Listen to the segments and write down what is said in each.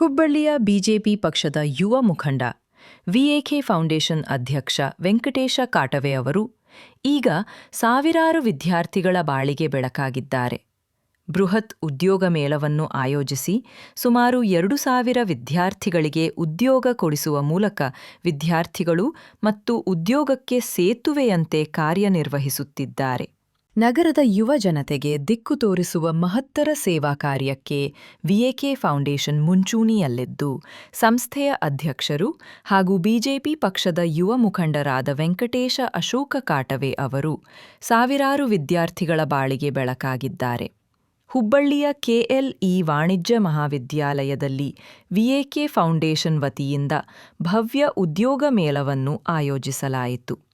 ಹುಬ್ಬಳ್ಳಿಯ ಬಿಜೆಪಿ ಪಕ್ಷದ ಯುವ ಮುಖಂಡ, ವಿಎಕೆ ಫೌಂಡೇಶನ್ ಅಧ್ಯಕ್ಷ ವೆಂಕಟೇಶ ಕಾಟವೆ ಅವರು ಈಗ ಸಾವಿರಾರು ವಿದ್ಯಾರ್ಥಿಗಳ ಬಾಳಿಗೆ ಬೆಳಕಾಗಿದ್ದಾರೆ. ಬೃಹತ್ ಉದ್ಯೋಗ ಮೇಳವನ್ನು ಆಯೋಜಿಸಿ ಸುಮಾರು ಎರಡು ಸಾವಿರ ವಿದ್ಯಾರ್ಥಿಗಳಿಗೆ ಉದ್ಯೋಗ ಕೊಡಿಸುವ ಮೂಲಕ ವಿದ್ಯಾರ್ಥಿಗಳು ಮತ್ತು ಉದ್ಯೋಗಕ್ಕೆ ಸೇತುವೆಯಂತೆ ಕಾರ್ಯನಿರ್ವಹಿಸುತ್ತಿದ್ದಾರೆ. ನಗರದ ಯುವ ಜನತೆಗೆ ದಿಕ್ಕು ತೋರಿಸುವ ಮಹತ್ತರ ಸೇವಾ ಕಾರ್ಯಕ್ಕೆ ವಿಎಕೆ ಫೌಂಡೇಶನ್ ಮುಂಚೂಣಿಯಲ್ಲಿದ್ದು, ಸಂಸ್ಥೆಯ ಅಧ್ಯಕ್ಷರು ಹಾಗೂ ಬಿಜೆಪಿ ಪಕ್ಷದ ಯುವ ಮುಖಂಡರಾದ ವೆಂಕಟೇಶ ಅಶೋಕ ಕಾಟವೆ ಅವರು ಸಾವಿರಾರು ವಿದ್ಯಾರ್ಥಿಗಳ ಬಾಳಿಗೆ ಬೆಳಕಾಗಿದ್ದಾರೆ. ಹುಬ್ಬಳ್ಳಿಯ ಕೆಎಲ್ಇ ವಾಣಿಜ್ಯ ಮಹಾವಿದ್ಯಾಲಯದಲ್ಲಿ ವಿಎಕೆ ಫೌಂಡೇಶನ್ ವತಿಯಿಂದ ಭವ್ಯ ಉದ್ಯೋಗ ಮೇಳವನ್ನು ಆಯೋಜಿಸಲಾಯಿತು.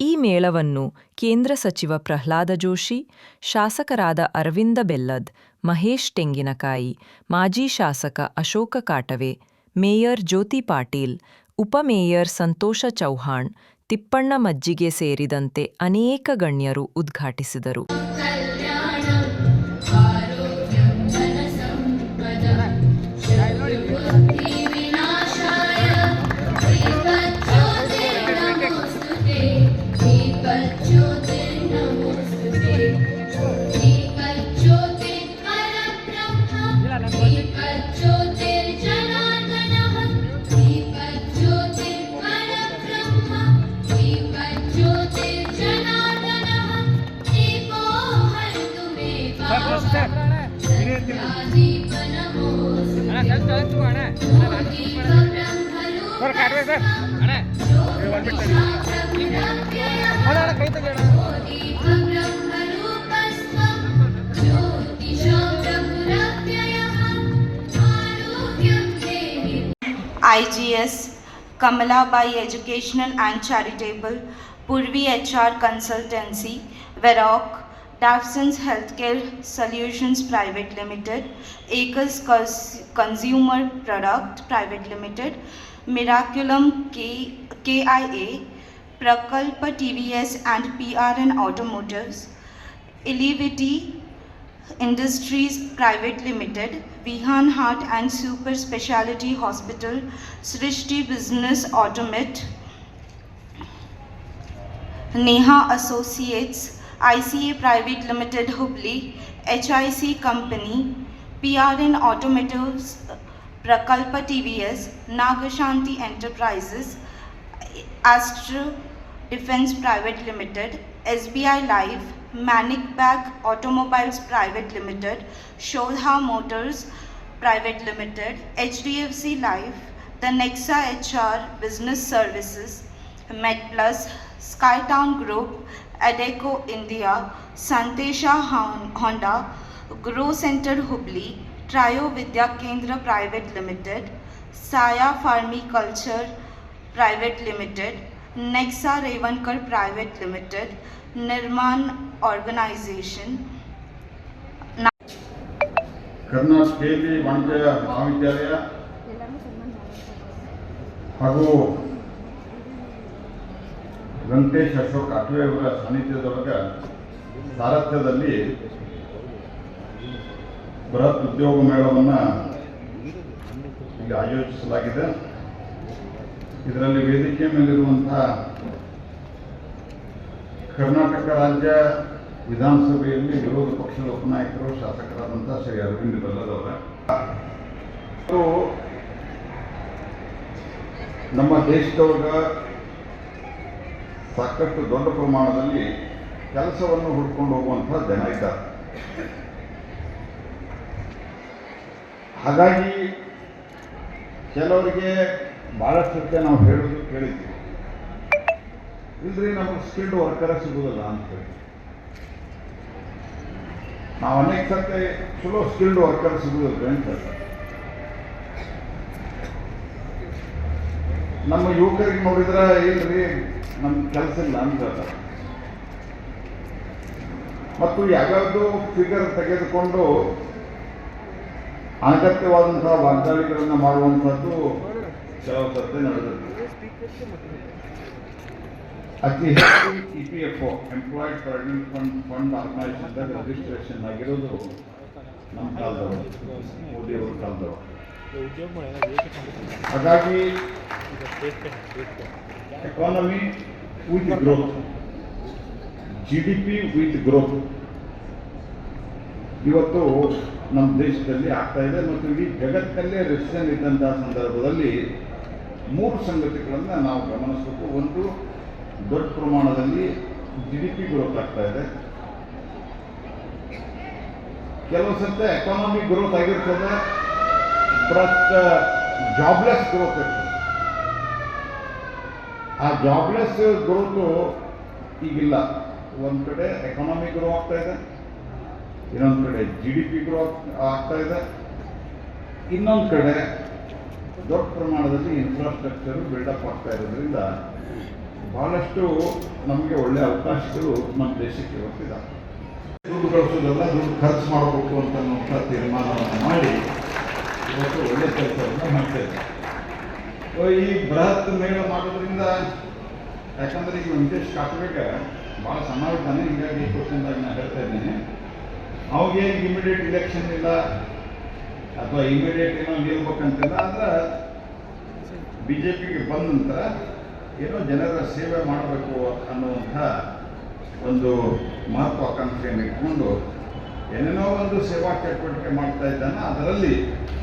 ಈ ಮೇಳವನ್ನು ಕೇಂದ್ರ ಸಚಿವ ಪ್ರಹ್ಲಾದ ಜೋಶಿ, ಶಾಸಕರಾದ ಅರವಿಂದ ಬೆಲ್ಲದ್, ಮಹೇಶ್ ತೆಂಗಿನಕಾಯಿ, ಮಾಜಿ ಶಾಸಕ ಅಶೋಕ ಕಾಟವೆ, ಮೇಯರ್ ಜ್ಯೋತಿ ಪಾಟೀಲ್ ಉಪಮೇಯರ್ ಸಂತೋಷ ಚೌಹಾಣ್, ತಿಪ್ಪಣ್ಣ ಮಜ್ಜಿಗೆ ಸೇರಿದಂತೆ ಅನೇಕ ಗಣ್ಯರು ಉದ್ಘಾಟಿಸಿದರು. ಸರ್ ಕಾಟ್ವೆ ಸರ್ ಅಣ್ಣ ಅಣ್ಣ ಅಣ್ಣ ಕೈ ತೆಗಿ ಅಣ್ಣ IGS, Kamalabai Educational and Charitable, Purvi HR Consultancy, Veroc, Dafson's Healthcare Solutions Private Limited, Acres Consumer Product Private Limited, Miraculum K- KIA, Prakalpa TVS and PRN Automotives, Elevity Industries Private Limited, Vihan Heart and Super Speciality Hospital, Srishti Business Automate, Neha Associates, ICA Private Limited Hubli, HIC Company, PRN Automotives, Prakalpa TVS, Nagashanti Enterprises, Astro Defense Private Limited, SBI Life, Manic Bag Automobiles Private Limited, Shodha Motors Private Limited, HDFC Life, the Nexa HR Business Services, MedPlus, Skytown Group, Adeco India, Santesha Hon- Honda, Grow Center Hubli, Trio Vidya Kendra Private Limited, Saya Farmiculture Private Limited, Nexa Revankar Private Limited, Nirman Organization, Karnataka KB ವಾಣಿಜ್ಯ ಮಹಾವಿದ್ಯಾಲಯ ಹಾಗೂ ವೆಂಕಟೇಶ್ ಅಶೋಕ್ ಅಟ್ವೆ ಅವರ ಸಾನ್ನಿಧ್ಯದೊಳಗ ಸಾರಥ್ಯದಲ್ಲಿ ಬೃಹತ್ ಉದ್ಯೋಗ ಮೇಳವನ್ನು ಇಲ್ಲಿ ಆಯೋಜಿಸಲಾಗಿದೆ. ಇದರಲ್ಲಿ ವೇದಿಕೆ ಮೇಲಿರುವಂತಹ ಕರ್ನಾಟಕ ರಾಜ್ಯ ವಿಧಾನಸಭೆಯಲ್ಲಿ ವಿರೋಧ ಪಕ್ಷದ ಉಪನಾಯಕರು, ಶಾಸಕರಾದಂಥ ಶ್ರೀ ಅರವಿಂದ್ ಬೆಲ್ಲದವರ ನಮ್ಮ ದೇಶದೊಳಗ ಸಾಕಷ್ಟು ದೊಡ್ಡ ಪ್ರಮಾಣದಲ್ಲಿ ಕೆಲಸವನ್ನು ಹುಡ್ಕೊಂಡು ಹೋಗುವಂಥ ಜನ ಇದ್ದಾರೆ. ಹಾಗಾಗಿ ಕೆಲವರಿಗೆ ಭಾಳಷ್ಟಕ್ಕೆ ನಾವು ಹೇಳೋದು ಕೇಳಿದ್ವಿ ಇಲ್ರಿ ನಮಗೆ ಸ್ಕಿಲ್ಡ್ ವರ್ಕರ್ ಸಿಗುವುದಿಲ್ಲ ಅಂತ ಹೇಳಿ. ನಾವು ಅನೇಕ ಸರ್ತಿ ಚಲೋ ಸ್ಕಿಲ್ಡ್ ವರ್ಕರ್ ಸಿಗುವುದಿಲ್ಲ ಅಂತ. ನಮ್ಮ ಯುವಕರಿಗೆ ನೋಡಿದ್ರೆ ಇಲ್ರಿ ನಮ್ಗೆ ಕೆಲಸ ಇಲ್ಲ ಅಂತ ಹೇಳ್ತಾರೆ ಮತ್ತು ಯಾವ್ಯಾವುದೋ ಫಿಗರ್ ತೆಗೆದುಕೊಂಡು ಅನಗತ್ಯವಾದಂತಹ ವಾಗ್ದಾಳಿಗಳನ್ನು ಮಾಡುವಂಥದ್ದು ಸರ್ತಿ ನಡೆದಿದೆ ಅತಿ ಹೆಚ್ಚು E P F O employed provident fund fund organisation registration ಆಗಿರೋದು ನಮ್ಮ ಕಾಲದವರು ಮೋದಿಯವ್ರ ಕಾಲದವರು. ಹಾಗಾಗಿ economy with growth G D P with growth ಇವತ್ತು ನಮ್ಮ ದೇಶದಲ್ಲಿ ಆಗ್ತಾ ಇದೆ ಮತ್ತು ಇಡೀ ಜಗತ್ತಲ್ಲೇ ರೆಸಿಷನ್ ಇದ್ದಂತಹ ಸಂದರ್ಭದಲ್ಲಿ ಮೂರು ಸಂಗತಿಗಳನ್ನು ನಾವು ಗಮನಿಸಬೇಕು. ಒಂದು ದೊಡ್ಡ ಪ್ರಮಾಣದಲ್ಲಿ ಜಿ ಡಿ ಪಿ ಗ್ರೋತ್ ಆಗ್ತಾ ಇದೆ. ಕೆಲವು ಸರ್ತಿ ಎಕಾನಮಿ ಗ್ರೋತ್ ಆಗಿರ್ತದೆ. ಬಟ್ ಜಾಬ್ಲೆಸ್ ಗ್ರೋತ್ ಇರ್ತದೆ. ಆ ಜಾಬ್ಲೆಸ್ ಗ್ರೋತು ಈಗಿಲ್ಲ. ಒಂದು ಕಡೆ ಎಕನಾಮಿ ಗ್ರೋ ಆಗ್ತಾ ಇದೆ. ಇನ್ನೊಂದು ಕಡೆ ಜಿ ಡಿ ಪಿ ಗ್ರೋ ಆಗ್ತಾ ಇದೆ. ಇನ್ನೊಂದು ಕಡೆ ದೊಡ್ಡ ಪ್ರಮಾಣದಲ್ಲಿ ಇನ್ಫ್ರಾಸ್ಟ್ರಕ್ಚರ್ ಬಿಲ್ಡಪ್ ಆಗ್ತಾ ಇರೋದ್ರಿಂದ ಬಹಳಷ್ಟು ನಮಗೆ ಒಳ್ಳೆಯ ಅವಕಾಶಗಳು ನಮ್ಮ ದೇಶಕ್ಕೆ ಇವತ್ತಿದೆ ದುಡ್ಡು ಗಳಿಸೋದೆಲ್ಲ ದುಡ್ಡು ಖರ್ಚು ಮಾಡಬೇಕು ಅಂತ ತೀರ್ಮಾನವನ್ನು ಮಾಡಿ ಇವತ್ತು ಒಳ್ಳೆ ಕೆಲಸವನ್ನು ಮಾಡ್ತಾ ಇದ್ದಾರೆ ಈ ಬೃಹತ್ ಮೇಳ ಮಾಡೋದ್ರಿಂದ ಯಾಕಂದ್ರೆ ಈಗ ವೆಂಕಟೇಶ್ ಕಾಕಬೇಕ ಭಾಳ ಸಣ್ಣ ಹೀಗಾಗಿ ಈ ನಾನು ಹೇಳ್ತಾ ಇದ್ದೀನಿ. ಅವಾಗೇನು ಇಮಿಡಿಯೇಟ್ ಇಲೆಕ್ಷನ್ ಇಲ್ಲ, ಅಥವಾ ಇಮಿಡಿಯೇಟ್ ಏನೋ ನಿಲ್ಬೇಕಂತಿಲ್ಲ ಅಂದ್ರೆ ಬಿ ಜೆ ಪಿಗೆ ಬಂದ ನಂತರ ಏನೋ ಜನರ ಸೇವೆ ಮಾಡಬೇಕು ಅನ್ನುವಂಥ ಒಂದು ಮಹತ್ವಾಕಾಂಕ್ಷೆಯನ್ನು ಇಟ್ಕೊಂಡು ಏನೇನೋ ಒಂದು ಸೇವಾ ಚಟುವಟಿಕೆ ಮಾಡ್ತಾ ಇದ್ದಾನೆ ಅದರಲ್ಲಿ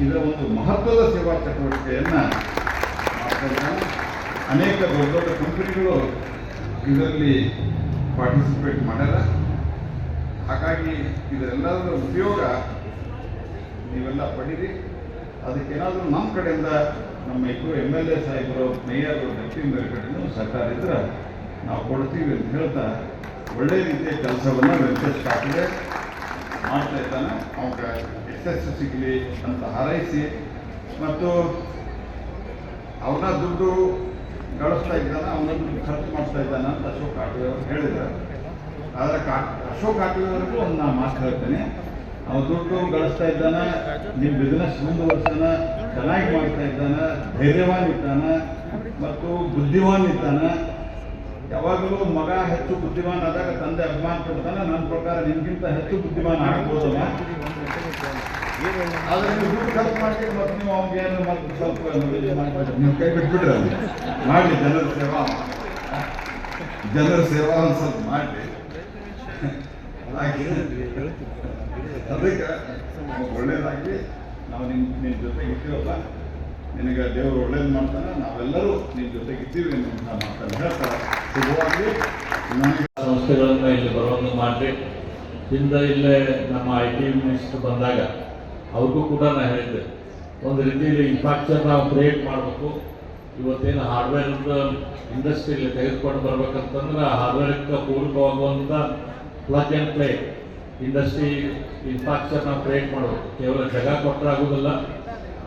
ಇದರ ಒಂದು ಮಹತ್ವದ ಸೇವಾ ಚಟುವಟಿಕೆಯನ್ನು ಮಾಡ್ತಾ ಅನೇಕ ದೊಡ್ಡ ದೊಡ್ಡ ಕಂಪನಿಗಳು ಇದರಲ್ಲಿ ಪಾರ್ಟಿಸಿಪೇಟ್ ಮಾಡ್ಯಾರ. ಹಾಗಾಗಿ ಇದರೆಲ್ಲದರ ಉಪಯೋಗ ನೀವೆಲ್ಲ ಪಡೀರಿ. ಅದಕ್ಕೇನಾದರೂ ನಮ್ಮ ಕಡೆಯಿಂದ ನಮ್ಮ ಇಬ್ಬರು ಎಂ ಎಲ್ ಎ ಸಾಹೇಬರು, ಮೇಯರ್ ಡೆಪ್ಟಿ ಮೇಯರ್ ಕಡೆಯಿಂದ ಸರ್ಕಾರ ಇದ್ರೆ ನಾವು ಕೊಡ್ತೀವಿ ಅಂತ ಹೇಳ್ತಾ ಒಳ್ಳೆಯ ರೀತಿಯ ಕೆಲಸವನ್ನು ವೆಂಕಟೇಶ್ ಕಾಕಡೆ ಮಾಡ್ತಾ ಇದ್ದಾನೆ. ಅವಾಗ ಯಶಸ್ಸು ಸಿಗಲಿ ಅಂತ ಹಾರೈಸಿ. ಮತ್ತು ಅವನ ದುಡ್ಡು ಗಳಿಸ್ತಾ ಇದ್ದಾನೆ, ಅವನ ದುಡ್ಡು ಖರ್ಚು ಮಾಡ್ತಾ ಇದ್ದಾನೆ ಅಂತ ಅಶೋಕ್ ಕಾಕಡೆ ಅವರು ಹೇಳಿದ್ದಾರೆ. ಆದರೆ ಕಾ, ಅಶೋಕ್ ಕಾಕಡೆವರೆಗೂ ಒಂದು ನಾನು ಮಾತು ಹೇಳ್ತೇನೆ. ಅವನು ದುಡ್ಡು ಗಳಿಸ್ತಾ ಇದ್ದಾನೆ ನಿಮ್ಮ ಬಿಸ್ನೆಸ್ ಮುಂದುವರ್ಸನ ಚೆನ್ನಾಗಿ ಮಾಡ್ತಾ ಇದ್ದಾನೆ ಧೈರ್ಯವಾಗಿ ಇದ್ದಾನೆ, ಮತ್ತು ಬುದ್ಧಿವಾನ್ ಇದ್ದಾನೆ. ಯಾವಾಗಲೂ ಮಗ ಹೆಚ್ಚು ಬುದ್ಧಿಮಾನ್ ಆದಾಗ ತಂದೆ ಅಭಿಮಾನ ಕೊಡ್ತಾನೆ. ನನ್ನ ಪ್ರಕಾರ ನಿಮ್ಗಿಂತ ಹೆಚ್ಚು ಬುದ್ಧಿಮಾನ್ ಆಗ್ಬೋದಲ್ಲ. ಆದ್ರೆ ನೀವು ದುಡ್ಡು ಖರ್ಚು ಮಾಡಿ ಮತ್ತೆ ನೀವು ಅವ್ನಿಗೆ ಏನು ಮತ್ತೆ ಸ್ವಲ್ಪ ನೀವು ಕೈ ಬಿಟ್ಬಿಟ್ರೆ ಅಲ್ಲಿ. ಮಾಡಲಿ ಜನರ ಸೇವಾ. ಜನರ ಸೇವಾ ಒಂದು ಸ್ವಲ್ಪ ಮಾಡಲಿ ಅದಕ್ಕೆ ಒಳ್ಳೇದಾಗಿ ನಾವು ನಿಮ್ಮ ನಿನ್ನ ಜೊತೆಗೆ ಇರ್ತೀವಲ್ಲ ನಿನಗೆ ದೇವರು ಒಳ್ಳೇದು ಮಾಡ್ತಾನೆ ನಾವೆಲ್ಲರೂ ನಿಮ್ಮ ಜೊತೆಗೆ ಇದ್ದೀವಿ ಅಂತ ಮಾತನ್ನು ಹೇಳ್ತಾ ಶುಭವಾಗಿ ನನಗೆ ಸಂಸ್ಥೆಗಳನ್ನು ಇಲ್ಲಿ ಬರುವಂಗೆ ಮಾಡಿರಿ ಇಂದ ಇಲ್ಲೇ ನಮ್ಮ ಐ ಟಿ ಮಿನಿಸ್ಟರ್ ಬಂದಾಗ ಅವ್ರಿಗೂ ಕೂಡ ನಾನು ಹೇಳಿದ್ದೆ. ಒಂದು ರೀತಿಯಲ್ಲಿ ಇನ್ಫ್ರಾಸ್ಟ್ರಕ್ಚರ್ ನಾವು ಕ್ರಿಯೇಟ್ ಮಾಡಬೇಕು. ಇವತ್ತೇನು ಹಾರ್ಡ್ವೇರ್ ಇಂಡಸ್ಟ್ರಿಯಲ್ಲಿ ತೆಗೆದುಕೊಂಡು ಬರ್ಬೇಕಂತಂದ್ರೆ ಹಾರ್ಡ್ವೇರ್ಗೆ ಪೂರಕವಾಗುವಂಥ plug and play industry infrastructure ನಾವು ಕ್ರಿಯೇಟ್ ಮಾಡಬೇಕು. ಕೇವಲ ಜಗ ಕೊಟ್ಟರೆ ಆಗೋದಿಲ್ಲ.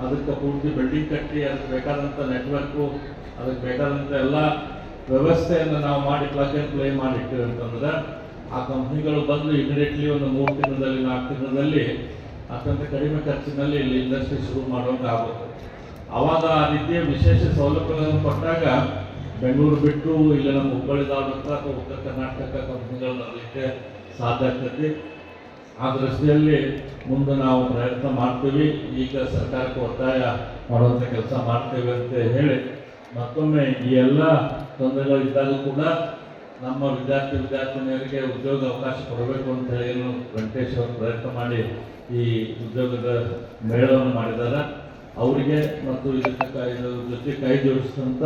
ಅದಕ್ಕೆ ಪೂರ್ತಿ ಬಿಲ್ಡಿಂಗ್ ಕಟ್ಟಿ, ಅದಕ್ಕೆ ಬೇಕಾದಂಥ ನೆಟ್ವರ್ಕು ಅದಕ್ಕೆ ಬೇಕಾದಂಥ ಎಲ್ಲ ವ್ಯವಸ್ಥೆಯನ್ನು ನಾವು ಮಾಡಿ ಪ್ಲಗ್ ಅಂಡ್ ಪ್ಲೇ ಮಾಡಿಟ್ಟಿವಿ ಅಂತಂದ್ರೆ ಆ ಕಂಪ್ನಿಗಳು ಬಂದು ಇಮಿಡಿಯೇಟ್ಲಿ ಒಂದು ಮೂರು ತಿಂಗಳಲ್ಲಿ, ನಾಲ್ಕು ತಿಂಗಳಲ್ಲಿ ಅತ್ಯಂತ ಕಡಿಮೆ ಖರ್ಚಿನಲ್ಲಿ ಇಲ್ಲಿ ಇಂಡಸ್ಟ್ರಿ ಶುರು ಮಾಡುವಂತಾಗುತ್ತೆ ಆವಾಗ ಆ ರೀತಿಯ ವಿಶೇಷ ಸೌಲಭ್ಯಗಳನ್ನು ಕೊಟ್ಟಾಗ ಬೆಂಗಳೂರು ಬಿಟ್ಟು ಇಲ್ಲ ನಮ್ಮ ಹುಬ್ಬಳ್ಳಿ ತಾಲೂಕು ಅಥವಾ ಉತ್ತರ ಕರ್ನಾಟಕ ಕಂಪ್ನಿಗಳು ಬರಲಿಕ್ಕೆ ಸಾಧ್ಯ ಆಗ್ತೈತಿ ಆ ದೃಷ್ಟಿಯಲ್ಲಿ ಮುಂದೆ ನಾವು ಪ್ರಯತ್ನ ಮಾಡ್ತೀವಿ. ಈಗ ಸರ್ಕಾರಕ್ಕೆ ಒತ್ತಾಯ ಮಾಡುವಂಥ ಕೆಲಸ ಮಾಡ್ತೇವೆ ಅಂತ ಹೇಳಿ ಮತ್ತೊಮ್ಮೆ ಈ ಎಲ್ಲ ತೊಂದರೆಗಳು ಇದ್ದಾಗ ಕೂಡ ನಮ್ಮ ವಿದ್ಯಾರ್ಥಿ ವಿದ್ಯಾರ್ಥಿನಿಯರಿಗೆ ಉದ್ಯೋಗ ಅವಕಾಶ ಕೊಡಬೇಕು ಅಂತ ಏನು ವೆಂಕಟೇಶ್ ಅವರು ಪ್ರಯತ್ನ ಮಾಡಿ ಈ ಉದ್ಯೋಗದ ಮೇಳವನ್ನು ಮಾಡಿದ್ದಾರೆ. ಅವರಿಗೆ ಮತ್ತು ಇದಕ್ಕೆ ಜೊತೆ ಕೈ ಜೋಡಿಸಿದಂಥ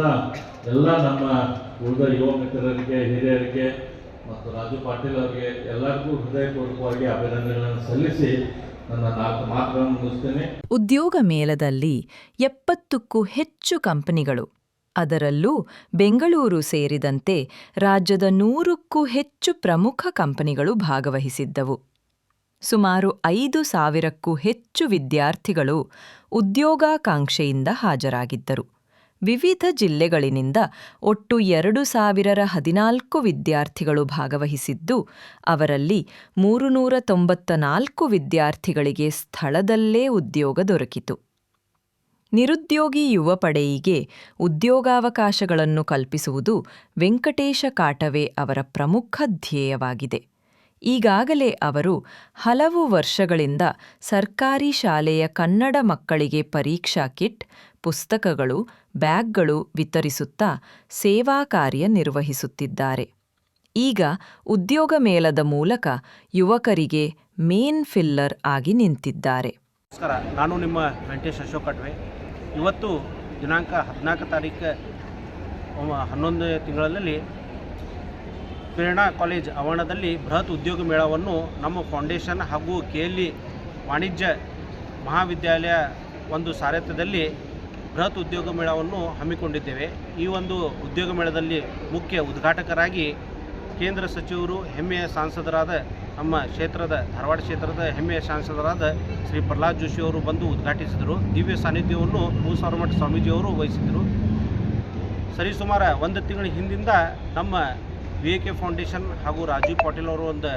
ಎಲ್ಲ ನಮ್ಮ ಉಳಿದ ಯುವ ಮಿತ್ರರಿಗೆ, ಹಿರಿಯರಿಗೆ ಮತ್ತು ರಾಜು ಪಾಟೀಲ್ ಅವರಿಗೆ ಎಲ್ಲರಿಗೂ ಹೃದಯಪೂರ್ವಕವಾಗಿ ಅಭಿನಂದನೆಗಳನ್ನು ಸಲ್ಲಿಸಿ ನನ್ನ ಮುಗಿಸ್ತೇನೆ. ಉದ್ಯೋಗ ಮೇಳದಲ್ಲಿ ಎಪ್ಪತ್ತಕ್ಕೂ ಹೆಚ್ಚು ಕಂಪನಿಗಳು ಅದರಲ್ಲೂ ಬೆಂಗಳೂರು ಸೇರಿದಂತೆ ರಾಜ್ಯದ ನೂರಕ್ಕೂ ಹೆಚ್ಚು ಪ್ರಮುಖ ಕಂಪನಿಗಳು ಭಾಗವಹಿಸಿದ್ದವು. ಸುಮಾರು ಐದು ಸಾವಿರಕ್ಕೂ ಹೆಚ್ಚು ವಿದ್ಯಾರ್ಥಿಗಳು ಉದ್ಯೋಗಾಕಾಂಕ್ಷೆಯಿಂದ ಹಾಜರಾಗಿದ್ದರು. ವಿವಿಧ ಜಿಲ್ಲೆಗಳಿನಿಂದ ಒಟ್ಟು ಎರಡು ಸಾವಿರರ ಹದಿನಾಲ್ಕು ವಿದ್ಯಾರ್ಥಿಗಳು ಭಾಗವಹಿಸಿದ್ದು, ಅವರಲ್ಲಿ ಮೂರು ನೂರ ತೊಂಬತ್ತ ನಾಲ್ಕು ವಿದ್ಯಾರ್ಥಿಗಳಿಗೆ ಸ್ಥಳದಲ್ಲೇ ಉದ್ಯೋಗ ದೊರಕಿತು. ನಿರುದ್ಯೋಗಿ ಯುವ ಪಡೆಯಿಗೆ ಉದ್ಯೋಗಾವಕಾಶಗಳನ್ನು ಕಲ್ಪಿಸುವುದು ವೆಂಕಟೇಶ ಕಾಟವೆ ಅವರ ಪ್ರಮುಖ ಧ್ಯೇಯವಾಗಿದೆ. ಈಗಾಗಲೇ ಅವರು ಹಲವು ವರ್ಷಗಳಿಂದ ಸರ್ಕಾರಿ ಶಾಲೆಯ ಕನ್ನಡ ಮಕ್ಕಳಿಗೆ ಪರೀಕ್ಷಾ ಕಿಟ್, ಪುಸ್ತಕಗಳು, ಬ್ಯಾಗ್ಗಳು ವಿತರಿಸುತ್ತಾ ಸೇವಾ ಕಾರ್ಯ ನಿರ್ವಹಿಸುತ್ತಿದ್ದಾರೆ. ಈಗ ಉದ್ಯೋಗ ಮೇಳದ ಮೂಲಕ ಯುವಕರಿಗೆ ಮೇನ್ ಫಿಲ್ಲರ್ ಆಗಿ ನಿಂತಿದ್ದಾರೆ. ನಾನು ನಿಮ್ಮ ವೆಂಕಟೇಶ್ ಅಶೋಕ್ ಕಟ್ವೆ. ಇವತ್ತು ದಿನಾಂಕ ಹದಿನಾಲ್ಕು ತಾರೀಕು ಹನ್ನೊಂದು ತಿಂಗಳಲ್ಲಿ ಪ್ರೇರಣಾ ಕಾಲೇಜ್ ಆವರಣದಲ್ಲಿ ಬೃಹತ್ ಉದ್ಯೋಗ ಮೇಳವನ್ನು ನಮ್ಮ ಫೌಂಡೇಶನ್ ಹಾಗೂ ಕೆ ವಾಣಿಜ್ಯ ಮಹಾವಿದ್ಯಾಲಯ ಒಂದು ಸಾರಥ್ಯದಲ್ಲಿ ಬೃಹತ್ ಉದ್ಯೋಗ ಮೇಳವನ್ನು ಹಮ್ಮಿಕೊಂಡಿದ್ದೇವೆ. ಈ ಒಂದು ಉದ್ಯೋಗ ಮೇಳದಲ್ಲಿ ಮುಖ್ಯ ಉದ್ಘಾಟಕರಾಗಿ ಕೇಂದ್ರ ಸಚಿವರು ಹೆಮ್ಮೆಯ ಸಾಂಸದರಾದ ನಮ್ಮ ಕ್ಷೇತ್ರದ, ಧಾರವಾಡ ಕ್ಷೇತ್ರದ ಹೆಮ್ಮೆಯ ಸಾಂಸದರಾದ ಶ್ರೀ ಪ್ರಹ್ಲಾದ್ ಜೋಶಿ ಅವರು ಬಂದು ಉದ್ಘಾಟಿಸಿದರು. ದಿವ್ಯ ಸಾನ್ನಿಧ್ಯವನ್ನು ಭೂಸಾರಮಠ ಸ್ವಾಮೀಜಿಯವರು ವಹಿಸಿದರು ಸರಿಸುಮಾರು ಒಂದು ತಿಂಗಳ ಹಿಂದಿಂದ ನಮ್ಮ ವಿ ಎ ಕೆ ಫೌಂಡೇಶನ್ ಹಾಗೂ ರಾಜೀವ್ ಪಾಟೀಲ್ ಅವರ ಒಂದು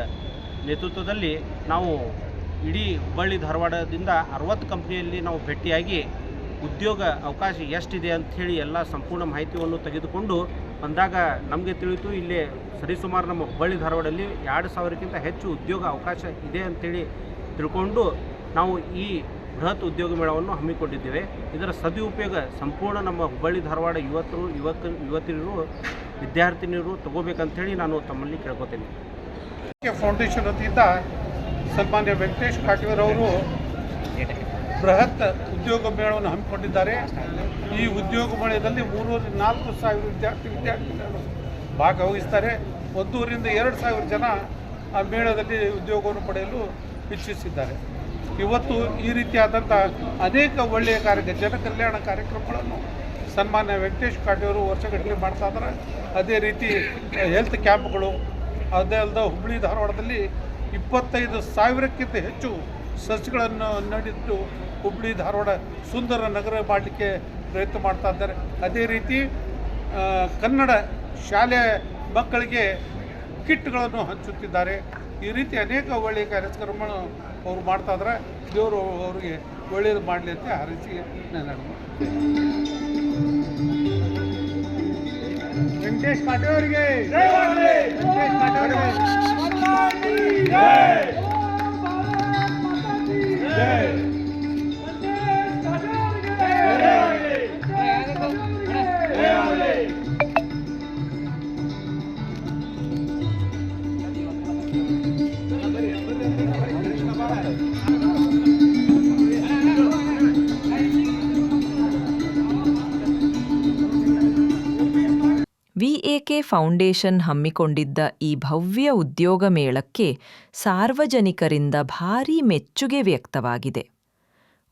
ನೇತೃತ್ವದಲ್ಲಿ ನಾವು ಇಡೀ ಹುಬ್ಬಳ್ಳಿ, ಧಾರವಾಡದಿಂದ ಅರವತ್ತು ಕಂಪ್ನಿಯಲ್ಲಿ ನಾವು ಭೇಟಿಯಾಗಿ ಉದ್ಯೋಗ ಅವಕಾಶ ಎಷ್ಟಿದೆ ಅಂಥೇಳಿ ಎಲ್ಲ ಸಂಪೂರ್ಣ ಮಾಹಿತಿಯನ್ನು ತೆಗೆದುಕೊಂಡು ಬಂದಾಗ ನಮಗೆ ತಿಳಿಯಿತು ಇಲ್ಲಿ ಸರಿಸುಮಾರು ನಮ್ಮ ಹುಬ್ಬಳ್ಳಿ ಧಾರವಾಡಲ್ಲಿ ಎರಡು ಸಾವಿರಕ್ಕಿಂತ ಹೆಚ್ಚು ಉದ್ಯೋಗ ಅವಕಾಶ ಇದೆ ಅಂಥೇಳಿ ತಿಳ್ಕೊಂಡು ನಾವು ಈ ಬೃಹತ್ ಉದ್ಯೋಗ ಮೇಳವನ್ನು ಹಮ್ಮಿಕೊಂಡಿದ್ದೇವೆ. ಇದರ ಸದುಪಯೋಗ ಸಂಪೂರ್ಣ ನಮ್ಮ ಹುಬ್ಬಳ್ಳಿ ಧಾರವಾಡ ಯುವಕರು ಯುವಕ, ಯುವತಿಯರು, ವಿದ್ಯಾರ್ಥಿನಿಯರು ತಗೋಬೇಕಂಥೇಳಿ ನಾನು ತಮ್ಮಲ್ಲಿ ಕೇಳ್ಕೊತೇನೆ. ಫೌಂಡೇಶನ್ ವತಿಯಿಂದ ಸನ್ಮಾನ್ಯ ವೆಂಕಟೇಶ್ ಅವರು ಬೃಹತ್ ಉದ್ಯೋಗ ಮೇಳವನ್ನು ಹಮ್ಮಿಕೊಂಡಿದ್ದಾರೆ. ಈ ಉದ್ಯೋಗ ಮೇಳದಲ್ಲಿ ಮೂರೂವರೆ ನಾಲ್ಕು ಸಾವಿರ ವಿದ್ಯಾರ್ಥಿ ವಿದ್ಯಾರ್ಥಿಗಳು ಭಾಗವಹಿಸ್ತಾರೆ. ಒಂದೂರಿಂದ ಎರಡು ಸಾವಿರ ಜನ ಆ ಮೇಳದಲ್ಲಿ ಉದ್ಯೋಗವನ್ನು ಪಡೆಯಲು ಇಚ್ಛಿಸಿದ್ದಾರೆ. ಇವತ್ತು ಈ ರೀತಿಯಾದಂಥ ಅನೇಕ ಒಳ್ಳೆಯ ಕಾರ್ಯ ಜನ ಕಲ್ಯಾಣ ಕಾರ್ಯಕ್ರಮಗಳನ್ನು ಸನ್ಮಾನ್ಯ ವೆಂಕಟೇಶ್ ಕಾಟಿಯವರು ವರ್ಷಗಟ್ಟಲೆ ಮಾಡ್ತಾ ಇದ್ದಾರೆ. ಅದೇ ರೀತಿ ಹೆಲ್ತ್ ಕ್ಯಾಂಪ್ಗಳು ಅದೇ ಅಲ್ಲದೆ ಹುಬ್ಬಳ್ಳಿ ಧಾರವಾಡದಲ್ಲಿ ಇಪ್ಪತ್ತೈದು ಸಾವಿರಕ್ಕಿಂತ ಹೆಚ್ಚು ಸಸ್ಯಗಳನ್ನು ನಡೆದು ಹುಬ್ಬಳ್ಳಿ ಧಾರವಾಡ ಸುಂದರ ನಗರ ಮಾಡಲಿಕ್ಕೆ ಪ್ರಯತ್ನ ಮಾಡ್ತಾ ಇದ್ದಾರೆ. ಅದೇ ರೀತಿ ಕನ್ನಡ ಶಾಲೆ ಮಕ್ಕಳಿಗೆ ಕಿಟ್ಗಳನ್ನು ಹಂಚುತ್ತಿದ್ದಾರೆ. ಈ ರೀತಿ ಅನೇಕ ಒಳ್ಳೆಯ ಕಾರ್ಯಕ್ರಮಗಳು ಅವರು ಮಾಡ್ತಾ ಇದ್ದಾರೆ. ದೇವರು ಅವರಿಗೆ ಒಳ್ಳೆಯದು ಮಾಡಲಿ ಅಂತ ಹರಿಸಿ ನಾನು ವೆಂಕಟೇಶ್ ಪಾಟೀಲ್ ಅವರಿಗೆ. ವಿಎಕೆ ಫೌಂಡೇಶನ್ ಹಮ್ಮಿಕೊಂಡಿದ್ದ ಈ ಭವ್ಯ ಉದ್ಯೋಗ ಮೇಳಕ್ಕೆ ಸಾರ್ವಜನಿಕರಿಂದ ಭಾರೀ ಮೆಚ್ಚುಗೆ ವ್ಯಕ್ತವಾಗಿದೆ.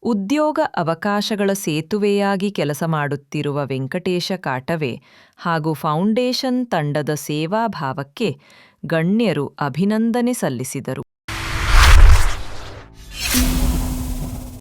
ಉದ್ಯೋಗ ಅವಕಾಶಗಳ ಸೇತುವೆಯಾಗಿ ಕೆಲಸ ಮಾಡುತ್ತಿರುವ ವೆಂಕಟೇಶ ಕಾಟವೆ ಹಾಗೂ ಫೌಂಡೇಶನ್ ತಂಡದ ಸೇವಾಭಾವಕ್ಕೆ ಗಣ್ಯರು ಅಭಿನಂದನೆ ಸಲ್ಲಿಸಿದರು.